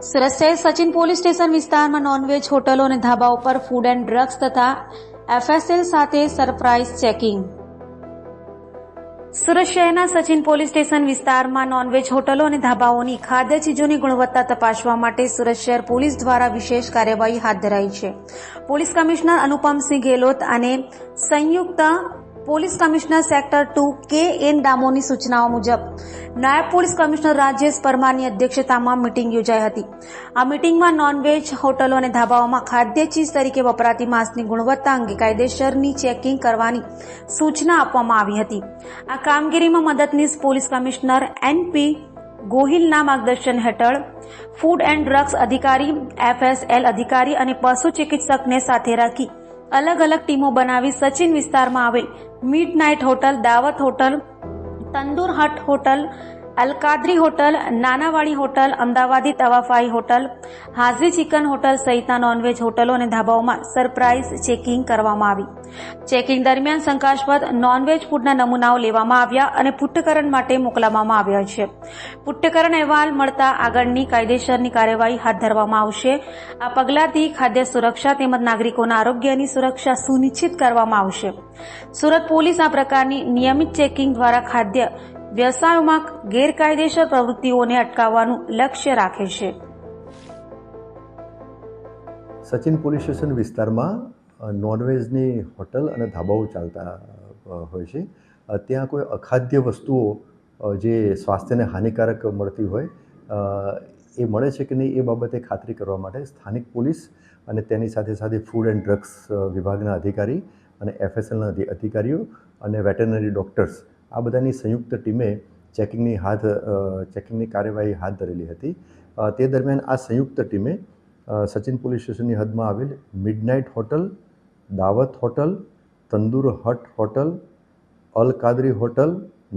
Surat Sachin police station વિસ્તારમાં non veg હોટલો અને ધાબા ઉપર ફૂડ એન્ડ ડ્રગ્સ તથા એફએસએલ સાથે સરપ્રાઇઝ ચેકિંગ. સુરત શહેરના સચિન પોલીસ સ્ટેશન વિસ્તારમાં નોનવેજ હોટલો અને ધાબાઓની ખાદ્ય ચીજોની ગુણવત્તા તપાસવા માટે સુરત શહેર પોલીસ દ્વારા વિશેષ કાર્યવાહી હાથ ધરાઈ છે. પોલીસ કમિશનર અનુપમસિંહ ગેહલોત અને સંયુક્ત police commissioner sector two K N ડામોની સૂચનાઓ મુજબ, નાયબ પોલીસ કમિશનર રાજેશ પરમારની અધ્યક્ષતામાં મીટિંગ યોજાઈ હતી. આ મીટિંગમાં નોનવેજ હોટલો અને ધાબાઓમાં ખાદ્ય ચીજ તરીકે વપરાતી માંસની ગુણવત્તા અંગે કાયદેસરની ચેકિંગ કરવાની સૂચના આપવામાં આવી હતી. આ કામગીરીમાં મદદનીશ પોલીસ કમિશનર એનપી ગોહિલના માર્ગદર્શન હેઠળ, ફૂડ એન્ડ ડ્રગ્સ અધિકારી એફએસએલ અધિકારી અને પશુ ચિકિત્સકને સાથે રાખી અલગ અલગ ટીમો બનાવી સચિન વિસ્તારમાં આવેલ midnight hotel Dawat hotel Tandoor hut hotel Alkadri hotel, Nanavadi hotel, Amdavadi તવાફાઈ hotel Haji chicken hotel સહિતના નોનવેજ હોટલો અને ધાબાઓમાં સરપ્રાઇઝ ચેકિંગ કરવામાં આવી. ચેકિંગ દરમિયાન શંકાસ્પદ નોનવેજ ફૂડના નમૂનાઓ લેવામાં આવ્યા અને પુટ્ટકરણ માટે મોકલવામાં આવ્યા છે. પુટ્ટકરણ અહેવાલ મળતા આગળની કાયદેસરની કાર્યવાહી હાથ ધરવામાં આવશે. આ પગલાંથી ખાદ્ય સુરક્ષા તેમજ નાગરિકોના આરોગ્યની સુરક્ષા સુનિશ્ચિત કરવામાં આવશે. સુરત પોલીસ આ પ્રકારની નિયમિત ચેકિંગ દ્વારા ખાદ્ય વ્યવસાયોમાં ગેરકાયદેસર પ્રવૃત્તિઓને અટકાવવાનું લક્ષ્ય રાખે છે. સચિન પોલીસ સ્ટેશન વિસ્તારમાં નોનવેજની હોટલ અને ધાબાઓ ચાલતા હોય છે. ત્યાં કોઈ અખાદ્ય વસ્તુઓ જે સ્વાસ્થ્યને હાનિકારક મળતી હોય એ મળે છે કે નહીં એ બાબતે ખાતરી કરવા માટે સ્થાનિક પોલીસ અને તેની સાથે સાથે ફૂડ એન્ડ ડ્રગ્સ વિભાગના અધિકારી અને એફએસએલના અધિકારીઓ અને વેટરનરી ડૉક્ટર્સ આ બધાની સંયુક્ત ટીમે ચેકિંગની હાથ ચેકિંગની કાર્યવાહી હાથ ધરેલી હતી. તે દરમિયાન આ સંયુક્ત ટીમે સચિન પોલીસ સ્ટેશનની હદમાં આવેલ midnight hotel, Dawat hotel, Tandoor hut hotel, Al Kadri hotel,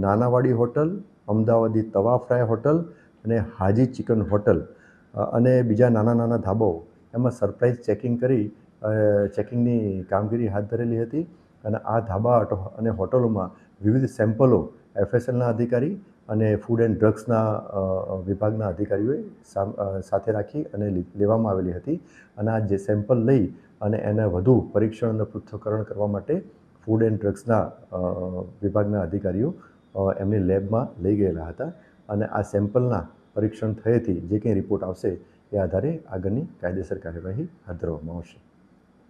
Nanavadi hotel, Amdavadi Tawa fry hotel અને હાજી ચિકન હોટલ અને બીજા નાના નાના ધાબાઓ. એમાં સરપ્રાઇઝ ચેકિંગ કરી ચેકિંગની કામગીરી હાથ ધરેલી હતી. અને આ ધાબા અને હોટલોમાં વિવિધ સેમ્પલો એફએસએલના અધિકારી અને ફૂડ એન્ડ ડ્રગ્સના વિભાગના અધિકારીઓએ સાથે રાખી અને લેવામાં આવેલી હતી. અને આ જે સેમ્પલ લઈ અને એને વધુ પરીક્ષણ અને પૃથ્થકરણ કરવા માટે ફૂડ એન્ડ ડ્રગ્સના વિભાગના અધિકારીઓ એમની લેબમાં લઈ ગયેલા હતા. અને આ સેમ્પલના પરીક્ષણ થયેથી જે કંઈ રિપોર્ટ આવશે એ આધારે આગળની કાયદેસર કાર્યવાહી હાથ ધરવામાં આવશે.